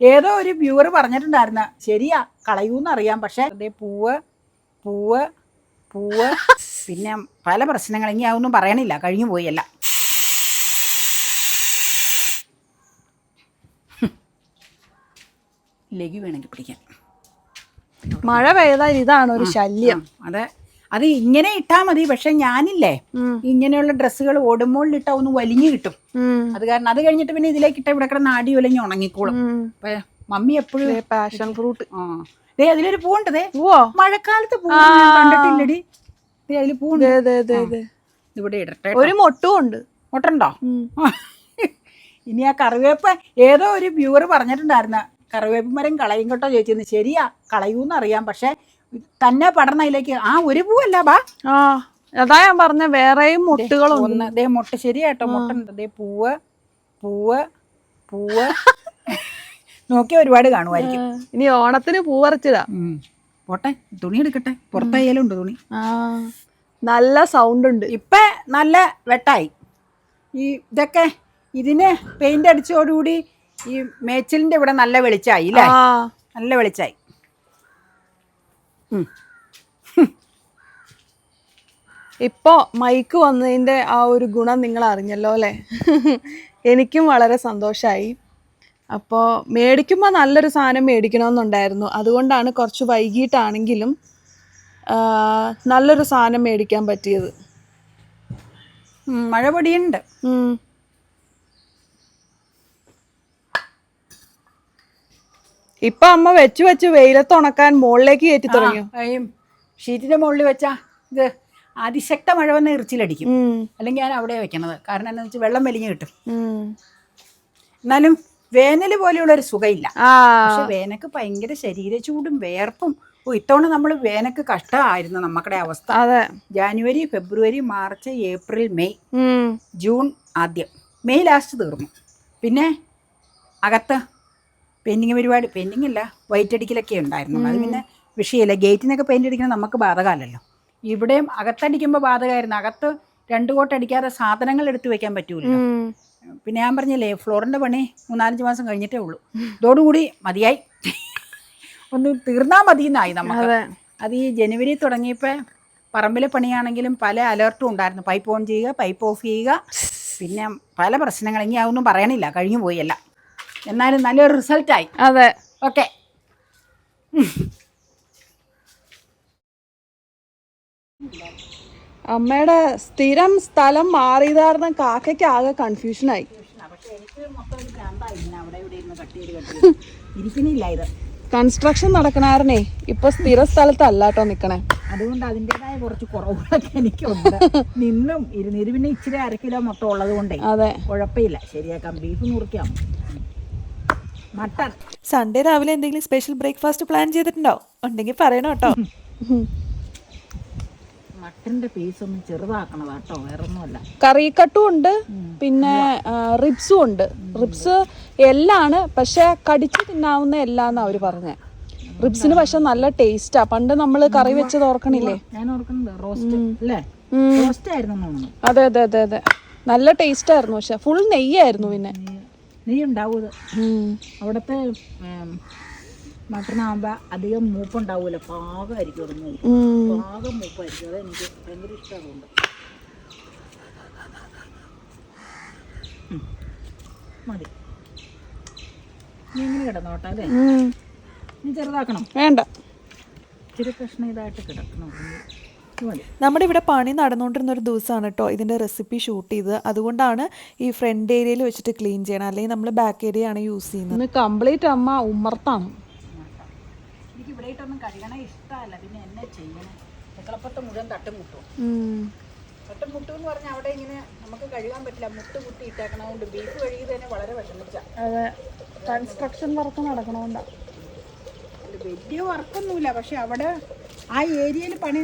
ഏതോ ഒരു വ്യൂവർ പറഞ്ഞിട്ടുണ്ടായിരുന്ന ശരിയാ കളയൂന്നറിയാം പക്ഷെ അതേ പൂവ് പൂവ് പൂവ് പിന്നെ പല പ്രശ്നങ്ങൾ ഇനി അതൊന്നും പറയണില്ല. കഴിഞ്ഞു പോയല്ല ലഘു വേണമെങ്കിൽ പിടിക്കാൻ മഴ പെയ്താൽ ഇതാണ് ഒരു ശല്യം. അതെ. അത് ഇങ്ങനെ ഇട്ടാ മതി. പക്ഷെ ഞാനില്ലേ ഇങ്ങനെയുള്ള ഡ്രസ്സുകൾ ഓടുമ്പോൾ ഇട്ടാ ഒന്ന് വലിഞ്ഞു കിട്ടും. അത് കാരണം അത് കഴിഞ്ഞിട്ട് പിന്നെ ഇതിലേക്ക് ഇട്ട ഇവിടെ കിടന്ന് ആടി ഒലഞ്ഞ് ഉണങ്ങിക്കോളും. മമ്മി എപ്പോഴും പാഷൻ ഫ്രൂട്ട് ആ. ദേ അതിലൊരു പൂണ്ട് ദേ. ഓ മഴക്കാലത്ത് പൂ കണ്ടിട്ടില്ലടി. ദേ അതിൽ പൂണ്ട്. ഇവിടെ ഇടട്ടെ ഒരു മൊട്ടും ഉണ്ട്. മൊട്ടുണ്ടോ. ഇനി ആ കറിവേപ്പ് ഏതോ ഒരു വ്യൂവർ പറഞ്ഞിട്ടുണ്ടായിരുന്ന കറിവേപ്പ് മരം കളയും കേട്ടോ ചോദിച്ചിരുന്നു ശരിയാ കളയൂന്ന് അറിയാം. പക്ഷെ തന്നെ പടർന്നതിലേക്ക് ആ ഒരു പൂവല്ല ബാ. ആ. അതാ ഞാൻ പറഞ്ഞ വേറെയും മുട്ടുകളുണ്ട്. ഒന്ന് ദേ മുട്ട ശരിയാട്ടോ മുട്ടുണ്ട്. ദേ പൂവ് പൂവ് പൂവ്. നോക്കിയാൽ ഒരുപാട് കാണുമായിരിക്കും. ഇനി ഓണത്തിന് പൂവറച്ചതാ പോട്ടെ തുണി എടുക്കട്ടെ. പുറത്തായാലും ഉണ്ട് തുണി. നല്ല സൗണ്ട് ഉണ്ട് ഇപ്പൊ നല്ല വെട്ടായി. ഈ ഇതൊക്കെ ഇതിന് പെയിന്റ് അടിച്ചോടുകൂടി ഈ മേച്ചിലിന്റെ ഇവിടെ നല്ല വെളിച്ചായി അല്ലേ നല്ല വെളിച്ചായി. ഉം. ഇപ്പോ മൈക്ക് വന്നതിന്റെ ആ ഒരു ഗുണം നിങ്ങൾ അറിഞ്ഞല്ലോ അല്ലേ? എനിക്കും വളരെ സന്തോഷമായി അപ്പോൾ മേടിക്കുമ്പോൾ നല്ലൊരു സാധനം മേടിക്കണമെന്നുണ്ടായിരുന്നു. അതുകൊണ്ടാണ് കുറച്ച് വൈകിട്ടാണെങ്കിലും നല്ലൊരു സാധനം മേടിക്കാൻ പറ്റിയത്. മഴ പൊടിയുണ്ട്. ഇപ്പൊ അമ്മ വെച്ച് വെച്ച് വെയിലത്ത് ഉണക്കാൻ മുകളിലേക്ക് കയറ്റി തുടങ്ങി ഷീറ്റിന്റെ മുകളിൽ വെച്ചാ ഇത്. അതിശക്ത മഴ വന്ന് ഇറിച്ചിലടിക്കും. അല്ലെങ്കിൽ ഞാൻ അവിടെ വെക്കണത്. കാരണം എന്താ വെച്ചാൽ വെള്ളം വലിഞ്ഞു കിട്ടും. എന്നാലും വേനൽ പോലെയുള്ള ഒരു സുഖമില്ല പക്ഷെ വേനക്ക് ഭയങ്കര ശരീര ചൂടും വേർപ്പും. ഓ ഇത്തവണ നമ്മൾ വേനക്ക് കഷ്ടമായിരുന്നു നമ്മുടെ അവസ്ഥ. അതെ. January February March April May. June ആദ്യം. മെയ് ലാസ്റ്റ് തീർന്നു. പിന്നെ അകത്ത് പെയിന്റിങ് പരിപാടി പെയിന്റിങ് അല്ല വൈറ്റടിക്കലൊക്കെ ഉണ്ടായിരുന്നു. അത് പിന്നെ വിഷയമില്ല ഗേറ്റിനൊക്കെ പെയിന്റ് അടിക്കണം നമുക്ക് ബാധകമല്ലല്ലോ. ഇവിടെയും അകത്തടിക്കുമ്പോൾ ബാധകമായിരുന്നു. അകത്ത് രണ്ട് കോട്ടടിക്കാതെ സാധനങ്ങൾ എടുത്തു വെക്കാൻ പറ്റൂല. പിന്നെ ഞാൻ പറഞ്ഞില്ലേ ഫ്ലോറിന്റെ പണി മൂന്നാലഞ്ച് മാസം കഴിഞ്ഞിട്ടേ ഉള്ളൂ. ഇതോടുകൂടി മതിയായി. ഒന്ന് തീർന്നാൽ മതി എന്നായി നമുക്ക്. അതെ. അത് ഈ ജനുവരി തുടങ്ങിയപ്പോൾ പറമ്പിലെ പണിയാണെങ്കിലും പല അലേർട്ടും ഉണ്ടായിരുന്നു. പൈപ്പ് ഓൺ ചെയ്യുക പൈപ്പ് ഓഫ് ചെയ്യുക. പിന്നെ പല പ്രശ്നങ്ങൾ ഇനി അതൊന്നും പറയണില്ല. കഴിഞ്ഞു പോയല്ല എന്നാലും നല്ലൊരു റിസൾട്ടായി. അതെ. ഓക്കെ. അമ്മയുടെ സ്ഥിരം സ്ഥലം മാറിയത് കാരണം കാക്കയ്ക്ക് ആകെ കൺഫ്യൂഷനായി കൺസ്ട്രക്ഷൻ നടക്കണാരനെ ഇപ്പൊ സ്ഥിര സ്ഥലത്തല്ല കേട്ടോ നിക്കണേ. അതുകൊണ്ട് അതിന്റെതായ കുറച്ച് കുറവുകളൊക്കെ എനിക്കുണ്ട്. നിന്നും ഇരുന്നിരു പിന്നെ ഇച്ചിരി അര കിലോ മൊത്തം ഉള്ളത് കൊണ്ടേ. അതെ. കുഴപ്പമില്ല. ശരിയാക്കാം. ബീഫ് മുറിക്കാം. മട്ടൺ. സൺഡേ രാവിലെ എന്തെങ്കിലും സ്പെഷ്യൽ ബ്രേക്ക്ഫാസ്റ്റ് പ്ലാൻ ചെയ്തിട്ടുണ്ടോ? ഉണ്ടെങ്കിൽ പറയണോട്ടോ. കേട്ടോ മട്ടന്റെ പീസ് ഒന്ന് ചെറുതാക്കണം കേട്ടോ വേറൊന്നുമല്ല. കറിക്കട്ടും ഉണ്ട് പിന്നെ റിബ്സും ഉണ്ട്. റിബ്സ് എല്ലാണ് പക്ഷെ കടിച്ചു തിന്നാവുന്ന എല്ലാന്ന് അവർ പറഞ്ഞേ. റിബ്സിന് പക്ഷെ നല്ല ടേസ്റ്റാ പണ്ട് നമ്മൾ കറി വെച്ചത് ഓർക്കണില്ലേ? ഞാൻ ഓർക്കുന്നത് റോസ്റ്റ് അല്ലേ? റോസ്റ്റ് ആയിരുന്നു അതെ അതെ അതെ അതെ. നല്ല ടേസ്റ്റ് ആയിരുന്നു പക്ഷെ ഫുൾ നെയ്യായിരുന്നു പിന്നെ. നെയ്യ് ഉണ്ടാവും. അവിടുത്തെ മട്ടനാകുമ്പോൾ അധികം മൂപ്പുണ്ടാവൂല. പാകമായിരിക്കും അത് മൂപ്പ് ഉം. പാകം മൂപ്പായിരിക്കും. അതെ എനിക്ക് ഭയങ്കര ഇഷ്ടമുണ്ട് മതി. നീ ഇങ്ങനെ കിടന്നോട്ടെ അല്ലേ? ഉം. നീ ചെറുതാക്കണം. വേണ്ട. ഇച്ചിരി കഷ്ണം ഇതായിട്ട് കിടക്കണം. നമ്മുടെ ഇവിടെ പണി നടന്നുകൊണ്ടിരുന്ന ഒരു ദിവസമാണ് കേട്ടോ ഇതിന്റെ റെസിപ്പി ഷൂട്ട് ചെയ്തത്. അതുകൊണ്ടാണ് ഈ ഫ്രണ്ട് ഏരിയയിൽ വെച്ചിട്ട് ക്ലീൻ ചെയ്യണം അല്ലെങ്കിൽ നമ്മൾ ബാക്ക് ഏരിയ ആണ് യൂസ് ചെയ്യുന്നത്. കംപ്ലീറ്റ് അമ്മ ഉമ്മർത്താണ് ഇട്ടൊന്നും കഴുകണേ ഇഷ്ടമല്ല. പിന്നെ എന്നെ ചെയ്യണം? എക്കളപ്പത്ത് മുഴുവൻ തട്ടുമുട്ടും. തട്ടും മുട്ടും എന്ന് പറഞ്ഞാൽ അവിടെ ഇങ്ങനെ നമുക്ക് കഴുകാൻ പറ്റില്ല. മുട്ട് കുത്തി ഇട്ടേക്കണതുകൊണ്ട് ബീഫ് കഴുകി തന്നെ വളരെ വിഷമിച്ച. കൺസ്ട്രക്ഷൻ വർക്ക് നടക്കണോണ്ടാ വലിയ വർക്കൊന്നുമില്ല. പക്ഷെ അവിടെ ആ ഏരിയയിൽ പണി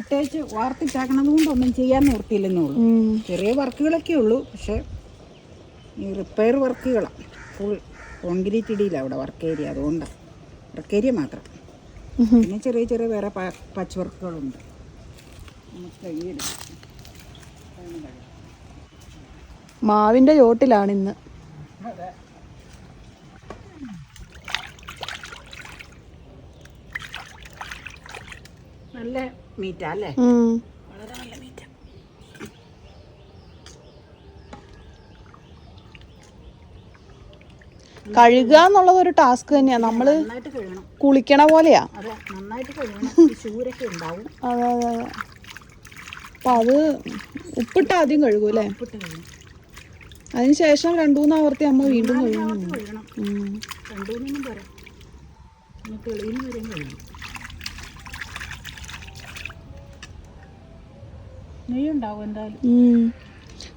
ഇട്ടേച്ച് വാർത്തിട്ടാക്കണത് കൊണ്ടൊന്നും ചെയ്യാൻ നിർത്തിയില്ലെന്നേ ഉള്ളൂ. ചെറിയ വർക്കുകളൊക്കെ ഉള്ളൂ. പക്ഷെ ഈ റിപ്പയർ വർക്കുകളാണ് ഫുൾ കോൺക്രീറ്റ് ഇടിയില്ല അവിടെ വർക്ക് ഏരിയ അതുകൊണ്ടാണ് വർക്ക് ഏരിയ മാത്രം. പിന്നെ ചെറിയ ചെറിയ വേറെ പച്ചവർക്കുകളുണ്ട് മാവിന്റെ നമുക്ക് ചോട്ടിലാണ് ഇന്ന്. നല്ല മീറ്റാ അല്ലേ? കഴുകുക എന്നുള്ളത് ഒരു ടാസ്ക് തന്നെയാ. നമ്മൾ നന്നായിട്ട് കഴുകണം. കുളിക്കണ പോലെയാ. അതെ അതെ അതെ അതെ. അപ്പൊ അത് ഉപ്പിട്ട് ആദ്യം കഴുകും അല്ലേ? അതിനുശേഷം അതിന് ശേഷം രണ്ടു മൂന്ന് ആവർത്തി അമ്മ വീണ്ടും കഴുകും. കഴുകണം. ഉം. രണ്ടുമൂന്നും പോരാ. ഒന്ന് തെളിയുന്ന വരെയും കഴുകണം. നെയ്യുണ്ടാവും എന്തായാലും.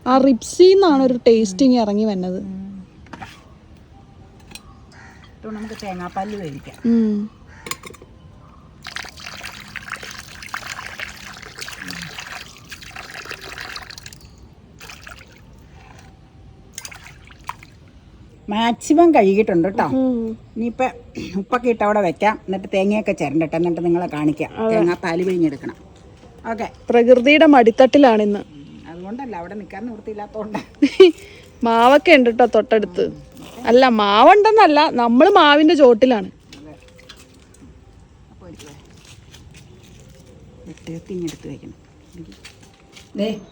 ആ റിപ്സിന്നാണ് ഒരു ടേസ്റ്റിങ് ഇറങ്ങി വന്നത്. ഇപ്പോൾ നമുക്ക് തേങ്ങാപ്പാലിൽ വേവിക്കാം. മാക്സിമം കഴുകിയിട്ടുണ്ട് കേട്ടോ. ഇനിയിപ്പോൾ ഉപ്പൊക്കെ ഇട്ട് അവിടെ വെക്കാം. എന്നിട്ട് തേങ്ങയൊക്കെ ചിരണ്ടട്ടെ എന്നിട്ട് നിങ്ങളെ കാണിക്കാം. തേങ്ങാപ്പാൽ പിഴിഞ്ഞെടുക്കണം. ഓക്കെ. പ്രകൃതിയുടെ മടിത്തട്ടിലാണ് ഇന്ന് അതുകൊണ്ടല്ല അവിടെ നിൽക്കാൻ നിവൃത്തിയില്ലാത്തതുകൊണ്ട് മാവൊക്കെ ഉണ്ട് കേട്ടോ തൊട്ടടുത്ത്. അല്ല മാവുണ്ടെന്നല്ല നമ്മൾ മാവിന്റെ ചോട്ടിലാണ്. തിങ്ങെടുത്ത് വെക്കണം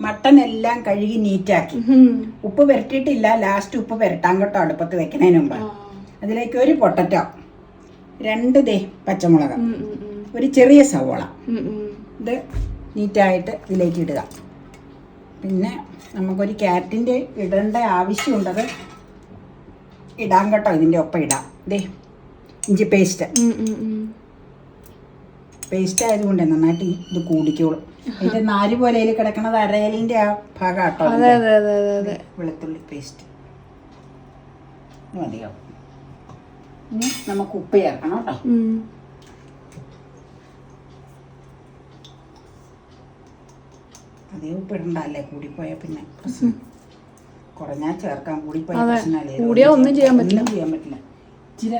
മട്ടൻ എല്ലാം കഴുകി നീറ്റാക്കി. ഉപ്പ് പുരട്ടിയിട്ടില്ല ലാസ്റ്റ് ഉപ്പ് പുരട്ടാൻ കേട്ടോ അടുപ്പത്ത് വെക്കുന്നതിന് മുമ്പ്. അതിലേക്ക് ഒരു പൊട്ടറ്റോ രണ്ട് ദേ പച്ചമുളക് ഒരു ചെറിയ സവോള. ഇത് നീറ്റായിട്ട് ഇതിലേക്ക് ഇടുക. പിന്നെ നമുക്കൊരു ക്യാരറ്റിന്റെ ഇടേണ്ട ആവശ്യമുണ്ടത് ഇടാൻ കേട്ടോ ഇതിന്റെ ഒപ്പം ഇടാം. ദേ ഇഞ്ചി പേസ്റ്റ് പേസ്റ്റ് ആയതുകൊണ്ട് നന്നായിട്ട് ഇത് കൂടിക്കോളും. ഇത് നാല് പോലെ കിടക്കണത് അരയലിന്റെ ആ ഭാഗം ആട്ടോ വെളുത്തുള്ളി പേസ്റ്റ് മതിയാവും. ഇനി നമുക്ക് ഉപ്പ് ചേർക്കണം കേട്ടോ. അതേ ഉപ്പ് ഇടണ്ടല്ലേ കൂടിപ്പോയാൽ പിന്നെ പ്രശ്നം. കുറഞ്ഞാൽ ചേർക്കാൻ കൂടി കൂടിയാ ഒന്നും ചെയ്യാൻ പറ്റില്ല. ചെയ്യാൻ പറ്റില്ല. ഇച്ചിരി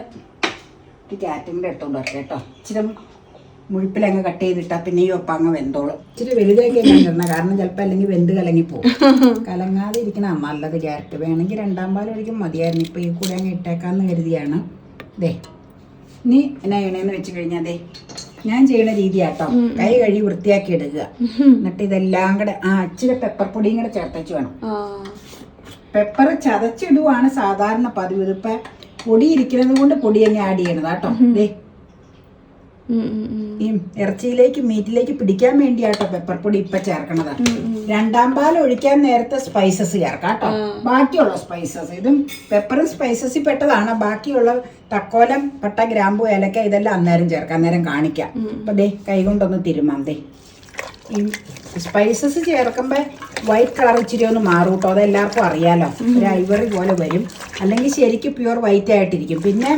കാറ്റിന്റെ എടുത്തോണ്ട് വരട്ടെ കേട്ടോ. ഇച്ചിരി മുഴുപ്പിലങ്ങ് കട്ട് ചെയ്തിട്ടാ പിന്നെ ഈ ഒപ്പം അങ്ങ് വെന്തോളും. ഇച്ചിരി വലുതാക്കി ഇടണം കാരണം ചിലപ്പോൾ അല്ലെങ്കിൽ വെന്ത് കലങ്ങി പോകും കലങ്ങാതെ ഇരിക്കണ നല്ലത് ക്യാരറ്റ്. വേണമെങ്കിൽ രണ്ടാം പാൽ ഒഴിക്കും. മതിയായിരുന്നു. ഇപ്പോൾ ഈ കൂടെ അങ്ങ് ഇട്ടേക്കാന്ന് കരുതിയാണ്. ദേ നീ എന്നാ ചെയ്യണേന്ന് വെച്ച് കഴിഞ്ഞാൽ ദേ ഞാൻ ചെയ്യണ രീതിയാട്ടോ കൈ കഴുകി വൃത്തിയാക്കി എടുക്കുക. എന്നിട്ട് ഇതെല്ലാം കൂടെ ആ ഇച്ചിരി പെപ്പർ പൊടിയും കൂടെ ചേർത്തേച്ച് വേണം. പെപ്പർ ചതച്ചിടുവാണ് സാധാരണ പതിവ്. ഇതിപ്പോ പൊടി ഇരിക്കുന്നത് കൊണ്ട് പൊടി തന്നെ ആഡ് ചെയ്യണത് കേട്ടോ. ദേ. ഈ ഇറച്ചിയിലേക്ക് മീറ്റിലേക്ക് പിടിക്കാൻ വേണ്ടിയാട്ടോ പെപ്പർ പൊടി ഇപ്പൊ ചേർക്കണത്. രണ്ടാം പാൽ ഒഴിക്കാൻ നേരത്തെ സ്പൈസസ് ചേർക്കാം കേട്ടോ. ബാക്കിയുള്ള സ്പൈസസ് ഇതും പെപ്പറും സ്പൈസസിൽ പെട്ടതാണ്. ബാക്കിയുള്ള തക്കോലം പട്ട ഗ്രാമ്പു ഏലക്ക ഇതെല്ലാം അന്നേരം ചേർക്കാം. അന്നേരം കാണിക്കാം. അപ്പൊ ദേ കൈകൊണ്ടൊന്ന് തിരുമാം ദേ. ഈ സ്പൈസസ് ചേർക്കുമ്പോൾ വൈറ്റ് കളർ ഇച്ചിരി ഒന്ന് മാറും കേട്ടോ അതെല്ലാവർക്കും അറിയാലോ. ഒരു ഐവറി പോലെ വരും. അല്ലെങ്കിൽ ശരിക്കും പ്യുവർ വൈറ്റ് ആയിട്ടിരിക്കും. പിന്നെ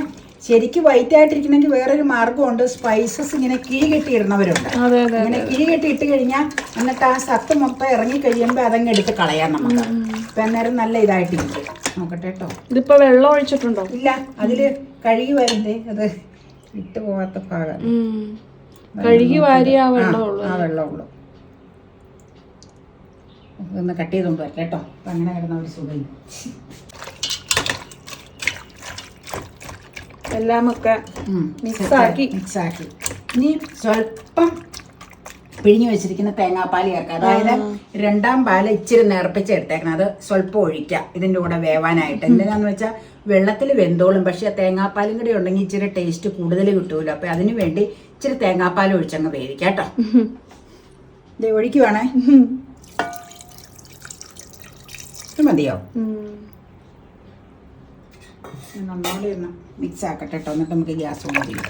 ശരിക്കും വൈറ്റ് ആയിട്ടിരിക്കണമെങ്കിൽ വേറൊരു മാർഗമുണ്ട് സ്പൈസസ് ഇങ്ങനെ കിഴി കെട്ടി ഇടുന്നവരുണ്ട്. അതെ അതെ ഇങ്ങനെ കിഴി കെട്ടി ഇട്ട് കഴിഞ്ഞാൽ എന്നിട്ട് ആ സത്ത് മൊത്തം ഇറങ്ങി കഴിയുമ്പോൾ അതങ്ങ് എടുത്ത് കളയാം നമുക്ക്. ഇപ്പം അന്നേരം നല്ല ഇതായിട്ടിരിക്കും. നോക്കട്ടെ കേട്ടോ ഇതിപ്പോ വെള്ളം ഒഴിച്ചിട്ടുണ്ടോ? ഇല്ല. അതിൽ കഴുകി വരുന്നേ അത് ഇട്ട് പോകാത്ത ഭാഗം. കഴുകി വാരി ആ ആ, ആ വെള്ളമുള്ളൂ. ഒന്ന് കട്ട് ചെയ്തുകൊണ്ട് വരട്ടെ കേട്ടോ. അപ്പം അങ്ങനെ കിടന്ന ഒരു സുഖം. എല്ലാം ഒക്കെ മിക്സ് ആക്കി. മിക്സ് ആക്കി. ഇനി സ്വല്പം പിഴിഞ്ഞു വെച്ചിരിക്കുന്ന തേങ്ങാപ്പാൽ ചേർക്കാം. അതായത് രണ്ടാം പാൽ ഇച്ചിരി നിറപ്പിച്ച് എടുത്തേക്കണം. അത് സ്വല്പം ഒഴിക്കാം. ഇതിന്റെ കൂടെ വേവാനായിട്ട്. എന്തിനാന്ന് വെച്ചാൽ വെള്ളത്തിൽ വെന്തോളും. പക്ഷേ തേങ്ങാപ്പാലും കൂടി ഉണ്ടെങ്കിൽ ഇച്ചിരി ടേസ്റ്റ് കൂടുതൽ കിട്ടൂല. അപ്പം അതിന് വേണ്ടി ഇച്ചിരി തേങ്ങാപ്പാൽ ഒഴിച്ചങ്ങ് വേവിക്കാം കേട്ടോ. ഒഴിക്കുവാണേ. ഇത് മതിയോ? ഒന്നുകൂടി ഒന്ന് മിക്സ് ആക്കട്ടെ കേട്ടോ എന്നിട്ട് നമുക്ക് ഗ്യാസ് ഓൺ ചെയ്യാം.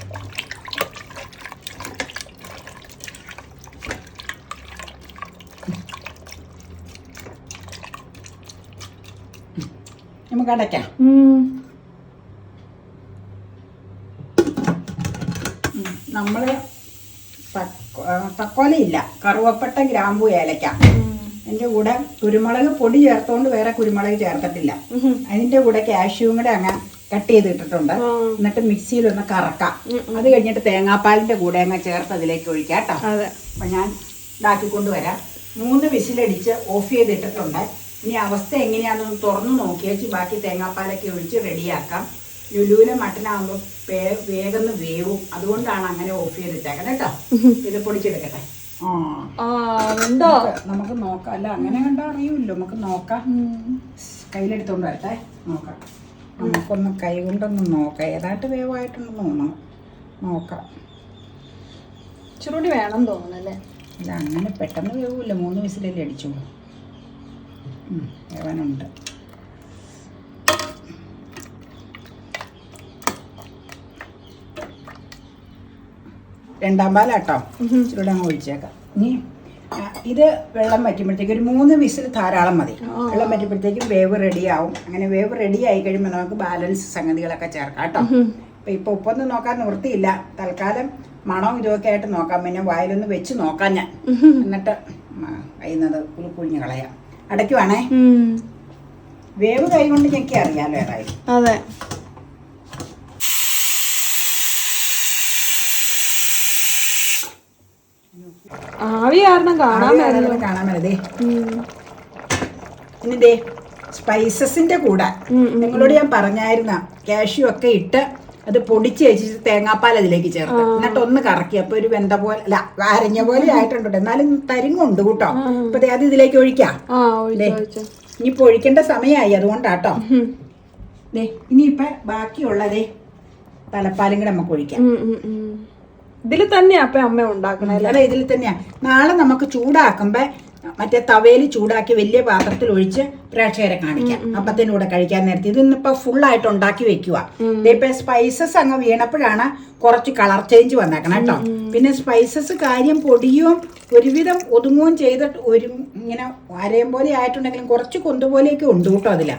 നമുക്ക് അടയ്ക്കാം. ഉം. നമ്മൾ തക്കോലയില്ല. കറുവപ്പട്ട ഗ്രാമ്പു ഏലക്ക. അതിന്റെ കൂടെ കുരുമുളക് പൊടി ചേർത്തോണ്ട് വേറെ കുരുമുളക് ചേർത്തിട്ടില്ല. അതിന്റെ കൂടെ കാഷ്യൂം കൂടെ അങ്ങ് കട്ട് ചെയ്തിട്ടിട്ടുണ്ട് എന്നിട്ട് മിക്സിയിൽ ഒന്ന് കറക്കാം. അത് കഴിഞ്ഞിട്ട് തേങ്ങാപ്പാലിന്റെ കൂടെ അങ്ങ് ചേർത്ത് അതിലേക്ക് ഒഴിക്കാം കേട്ടോ. അപ്പൊ ഞാൻ ഇതാക്കിക്കൊണ്ട് വരാം. മൂന്ന് വിസിലടിച്ച് ഓഫ് ചെയ്തിട്ടിട്ടുണ്ട് ഇനി അവസ്ഥ എങ്ങനെയാണെന്ന് തുറന്നു നോക്കിയേച്ച് ബാക്കി തേങ്ങാപ്പാലൊക്കെ ഒഴിച്ച് റെഡിയാക്കാം. ലുലുവിലെ മട്ടനാകുമ്പോൾ വേഗം വേവും. അതുകൊണ്ടാണ് അങ്ങനെ ഓഫ് ചെയ്തിട്ടേക്കുന്നത് കേട്ടോ. ഇത് പൊടിച്ചെടുക്കട്ടെ. ഉണ്ടോ? നമുക്ക് നോക്കാം. അല്ല അങ്ങനെ കണ്ടാ അറിയൂല്ലോ. നമുക്ക് നോക്കാം. കയ്യിലെടുത്തോണ്ട് വരട്ടെ. നോക്കാം. നമുക്കൊന്ന് കൈ കൊണ്ടൊന്ന് നോക്കാം. ഏതായിട്ട് വേവായിട്ടുണ്ടെന്ന് തോന്നണം. നോക്കാം. ഇച്ചിരി വേണം തോന്നുന്നല്ലേ അല്ല അങ്ങനെ പെട്ടെന്ന് വേവില്ല. മൂന്ന് വിസിലല്ലേ അടിച്ചോളൂ വേവാനുണ്ട്. രണ്ടാം പാലാട്ടോ. ഇച്ചിരൂടെ അങ്ങ് ഒഴിച്ചേക്കാം. ഇനി ഇത് വെള്ളം വറ്റുമ്പോഴത്തേക്ക് ഒരു മൂന്ന് വിസിൽ ധാരാളം മതി. വെള്ളം വറ്റുമ്പോഴത്തേക്കും വേവ് റെഡിയാവും. അങ്ങനെ വേവ് റെഡി ആയി കഴിയുമ്പോൾ നമുക്ക് ബാലൻസ് സംഗതികളൊക്കെ ചേർക്കാം കേട്ടോ. അപ്പം ഇപ്പോൾ ഉപ്പൊന്നും നോക്കാൻ നിർത്തിയില്ല തൽക്കാലം മണവും ഇതുമൊക്കെ ആയിട്ട് നോക്കാം. പിന്നെ വായിലൊന്ന് വെച്ച് നോക്കാം ഞാൻ. എന്നിട്ട് കഴിയുന്നത് കുളിക്കുഴിഞ്ഞ് കളയാം. അടയ്ക്കുവാണേ. വേവ് കൈ കൊണ്ട് ഞെക്കി അറിയാലോ ഏതായാലും. അതെ. ആവി കാരണം കാണാൻ മേലെ കാണാൻ മേലേ ഇനി ദേ സ്പൈസസിന്റെ കൂടെ. നിങ്ങളോട് ഞാൻ പറഞ്ഞായിരുന്ന കാഷ്യൂ ഒക്കെ ഇട്ട് അത് പൊടിച്ച് വെച്ചിട്ട് തേങ്ങാപ്പാൽ അതിലേക്ക് ചേർത്ത് എന്നിട്ട് ഒന്ന് കറക്കി. അപ്പൊ ഒരു വെന്ത പോലെ അല്ല അരഞ്ഞ പോലെ ആയിട്ടുണ്ട് എന്നാലും തരിങ്ങുണ്ട് കൂട്ടോ. അപ്പൊ അത് ഇതിലേക്ക് ഒഴിക്കാം. ഇനിയിപ്പോ ഒഴിക്കേണ്ട സമയമായി അതുകൊണ്ടാട്ടോ. ഇനിയിപ്പൊ ബാക്കിയുള്ളതേ തലപ്പാലും കൂടെ നമുക്ക് ഒഴിക്കാം. ഇതിൽ തന്നെയാ അപ്പൊ അമ്മ ഉണ്ടാക്കണേ അതെ ഇതിൽ തന്നെയാ. നാളെ നമുക്ക് ചൂടാക്കുമ്പോ മറ്റേ തവയിൽ ചൂടാക്കി വലിയ പാത്രത്തിൽ ഒഴിച്ച് പ്രേക്ഷകരെ കാണിക്കാം. അപ്പത്തിന്റെ കൂടെ കഴിക്കാൻ നേരത്തെ. ഇതിന്നിപ്പോ ഫുൾ ആയിട്ട് ഉണ്ടാക്കി വെക്കുക ഇതിപ്പോ സ്പൈസസ് അങ്ങ് വീണപ്പോഴാണ് കുറച്ച് കളർ ചേഞ്ച് വന്നേക്കണം കേട്ടോ. പിന്നെ സ്പൈസസ് കാര്യം പൊടിയും ഒരുവിധം ഒതുങ്ങുകയും ചെയ്തിട്ട് ഒരു ഇങ്ങനെ അരയും പോലെ ആയിട്ടുണ്ടെങ്കിലും കുറച്ച് കൊന്തുപോലെയൊക്കെ ഉണ്ട് കേട്ടോ അതിൽ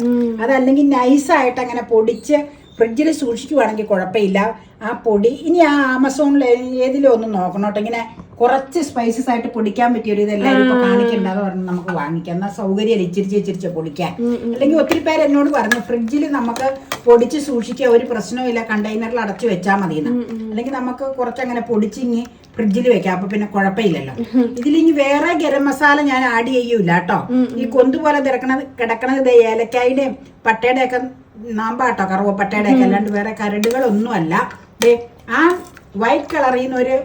അതല്ലെങ്കിൽ നൈസായിട്ട് അങ്ങനെ പൊടിച്ച് ഫ്രിഡ്ജിൽ സൂക്ഷിക്കുവാണെങ്കിൽ കുഴപ്പമില്ല. ആ പൊടി ഇനി ആ ആമസോണിൽ ഏതിലും ഒന്ന് നോക്കണം കേട്ടോ. ഇങ്ങനെ കുറച്ച് സ്പൈസസ് ആയിട്ട് പൊടിക്കാൻ പറ്റിയ ഒരു ഇതെല്ലാം ഇപ്പൊ കാണിക്കണ്ടെന്ന് പറഞ്ഞ് നമുക്ക് വാങ്ങിക്കാം. എന്നാൽ സൗകര്യം ഇച്ചിരിച്ച് ഇച്ചിരിച്ച് പൊടിക്കാൻ അല്ലെങ്കിൽ ഒത്തിരി പേര് എന്നോട് പറഞ്ഞു ഫ്രിഡ്ജിൽ നമുക്ക് പൊടിച്ച് സൂക്ഷിക്കുക ഒരു പ്രശ്നവുമില്ല കണ്ടെയ്നറിൽ അടച്ചു വെച്ചാൽ മതി അല്ലെങ്കിൽ നമുക്ക് കുറച്ചങ്ങനെ പൊടിച്ചിങ്ങി ഫ്രിഡ്ജിൽ വെക്കാം. അപ്പൊ പിന്നെ കുഴപ്പമില്ലല്ലോ. ഇതിലിനി വേറെ ഗരം മസാല ഞാൻ ആഡ് ചെയ്യൂല കേട്ടോ. ഈ കൊന്തുപോലെ തിരക്കണത് കിടക്കണത് ഏലക്കായുടെയും പട്ടയുടെ ഒക്കെ നാമ്പാട്ടോ കറുവപ്പട്ടയുടെ ഒക്കെ അല്ലാണ്ട് വേറെ കരടുകളൊന്നുമല്ല. ആ വൈറ്റ് കളറിൽ നിന്ന് ഒരു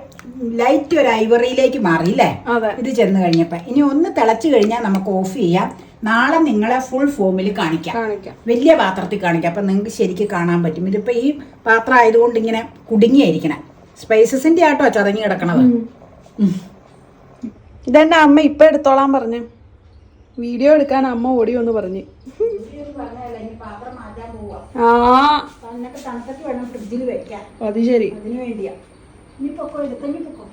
ലൈറ്റ് ഒരു ഐവറിയിലേക്ക് മാറിയില്ലേ? അല്ലേ ഇത് ചെന്ന് കഴിഞ്ഞപ്പോ. ഇനി ഒന്ന് തിളച്ചു കഴിഞ്ഞാൽ നമുക്ക് ഓഫ് ചെയ്യാം. നാളെ നിങ്ങളെ ഫുൾ ഫോമിൽ കാണിക്കാം. വലിയ പാത്രത്തിൽ കാണിക്കാം. അപ്പം നിങ്ങൾക്ക് ശരിക്കും കാണാൻ പറ്റും. ഇതിപ്പോൾ ഈ പാത്രം ആയതുകൊണ്ട് ഇങ്ങനെ കുടുങ്ങിയായിരിക്കണം. സ്പൈസസിന്റെ ആട്ടോ ചതങ്ങി കിടക്കണത്. ഇതെന്നെ അമ്മ ഇപ്പൊ എടുത്തോളാൻ പറഞ്ഞു. വീഡിയോ എടുക്കാൻ അമ്മ ഓടി എന്ന് പറഞ്ഞു. തണുപ്പത്ത് വേണം ഫ്രിഡ്ജിൽ വെക്കാൻ. അത് ശരി. അതിനു വേണ്ടിയാ. ഇനി പൊക്കോ പൊക്കോ.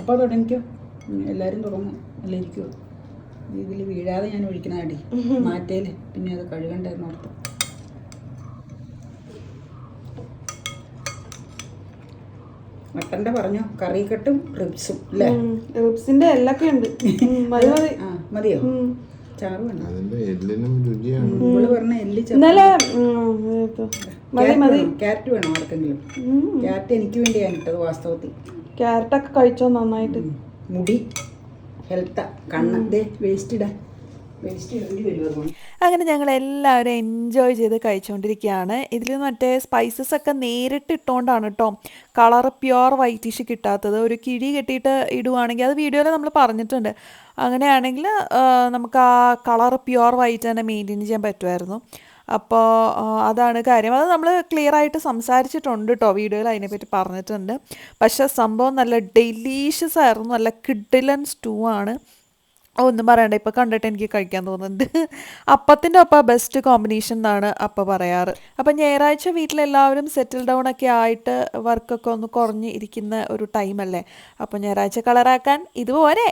അപ്പോൾ തുടങ്ങിക്കോ. എല്ലാരും എല്ലാവരും തുടങ്ങും. അല്ല ഇരിക്കുമോ ഇതിൽ വീഴാതെ ഞാൻ ഒഴിക്കണ അടി മാറ്റേൽ. പിന്നെ അത് കഴുകണ്ടായിരുന്നു ഓർത്ത്. മട്ടന്റെ പറഞ്ഞു? കറിക്കട്ടും റിബ്സും അല്ലേ? റിബ്സിന്റെ എല്ലൊക്കെ ഉണ്ട്. മതി മതിയോ? ഇന്നലെ മതി മതി? ക്യാരറ്റ് വേണോ ആർക്കെങ്കിലും. ക്യാരറ്റ് എനിക്ക് വേണ്ടിയാണ് ഇട്ടത് വാസ്തവത്തിൽ. ക്യാരറ്റൊക്കെ കഴിച്ചോ നന്നായിട്ട്? മുടി ഹെൽത്താ കണ്ണ്. വേസ്റ്റ് ഇടാൻ. അങ്ങനെ ഞങ്ങൾ എല്ലാവരും എൻജോയ് ചെയ്ത് കഴിച്ചുകൊണ്ടിരിക്കുകയാണ് ഇതിൽ മറ്റേ സ്പൈസസ് ഒക്കെ നേരിട്ട് ഇട്ടുകൊണ്ടാണ് കേട്ടോ കളർ പ്യുവർ വൈറ്റിഷ് കിട്ടാത്തത്. ഒരു കിഴി കെട്ടിയിട്ട് ഇടുവാണെങ്കിൽ അത് വീഡിയോയിൽ നമ്മൾ പറഞ്ഞിട്ടുണ്ട്. അങ്ങനെയാണെങ്കിൽ നമുക്ക് ആ കളർ പ്യുവർ വൈറ്റ് തന്നെ മെയിന്റെയിൻ ചെയ്യാൻ പറ്റുമായിരുന്നു. അപ്പോൾ അതാണ് കാര്യം. അത് നമ്മൾ ക്ലിയർ ആയിട്ട് സംസാരിച്ചിട്ടുണ്ട് കേട്ടോ വീഡിയോയിൽ അതിനെപ്പറ്റി പറഞ്ഞിട്ടുണ്ട്. പക്ഷേ സംഭവം നല്ല ഡെലീഷ്യസ് ആയിരുന്നു. നല്ല കിഡിലൻ സ്റ്റൂ ആണ്. ഒന്നും പറയണ്ട. ഇപ്പം കണ്ടിട്ട് എനിക്ക് കഴിക്കാൻ തോന്നുന്നുണ്ട്. അപ്പത്തിന്റെ ഒപ്പം ബെസ്റ്റ് കോമ്പിനേഷൻ എന്നാണ് അപ്പം പറയാറ്. അപ്പം ഞായറാഴ്ച വീട്ടിലെല്ലാവരും സെറ്റിൽ ഡൗൺ ഒക്കെ ആയിട്ട് വർക്കൊക്കെ ഒന്ന് കുറഞ്ഞ് ഇരിക്കുന്ന ഒരു ടൈമല്ലേ? അപ്പം ഞായറാഴ്ച കളറാക്കാൻ ഇതുപോലെ.